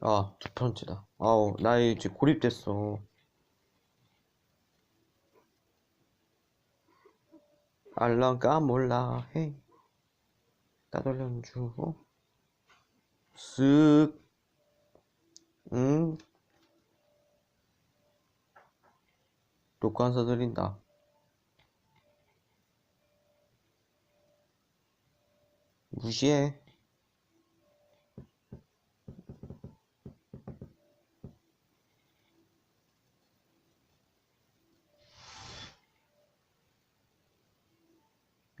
아, 두 번째다. 아우, 나 이제 고립됐어. 알랑가 몰라, 해. 따돌려주고, 쓱, 응. 독관서 드린다. 무시해.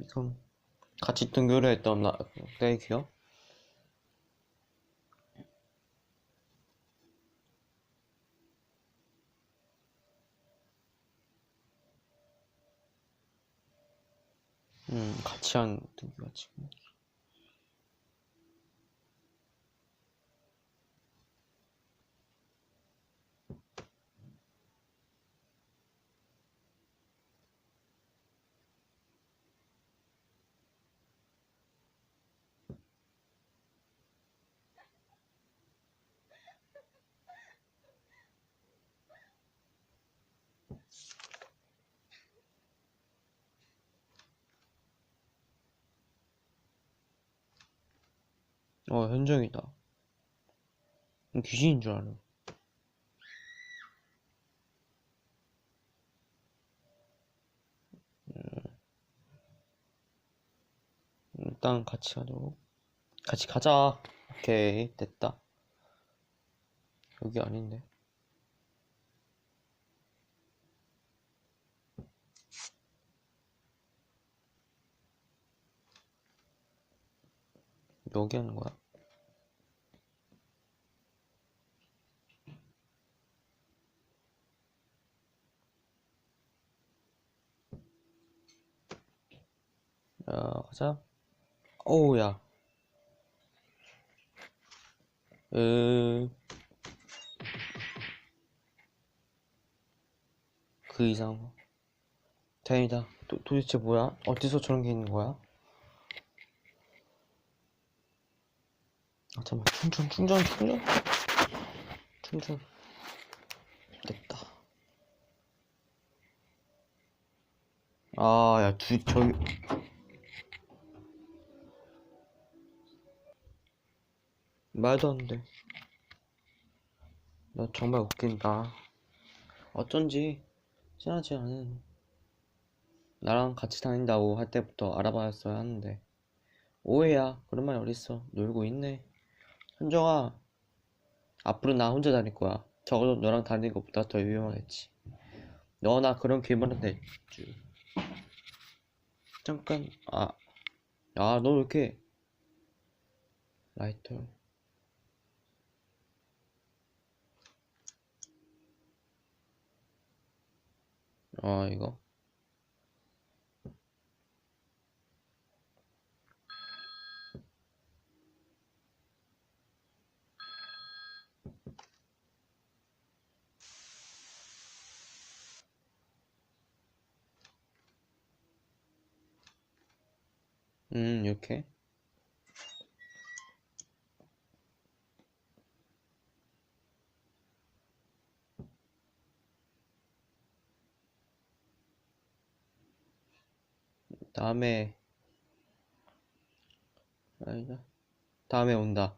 이건 같이 등교를 했던 나, 내 기억? 음, 같이 한 등교가 지금. 어, 현정이다. 귀신인 줄 알아. 일단 같이 가자고. 같이 가자. 오케이, 됐다. 여기 아닌데. 여기 하는 거야? 야, 가자. 어우, 야. 으, 그 이상. 다행이다. 도, 도대체 뭐야? 어디서 저런 게 있는 거야? 아, 잠깐만. 충전, 충전, 충전. 충전. 됐다. 아, 야, 두, 저기. 말도 안 돼. 너 정말 웃긴다. 어쩐지 친하지 않은 나랑 같이 다닌다고 할 때부터 알아봤어야 하는데 오해야. 그런 말이 어딨어. 놀고 있네. 현정아, 앞으로 나 혼자 다닐 거야. 적어도 너랑 다니는 것보다 더 유용하겠지. 너 나 그런 기분한테 주. 잠깐, 아, 아, 너 왜 이렇게 라이터. 아, 이거. 음, 이렇게. 다음에, 아니다. 다음에 온다.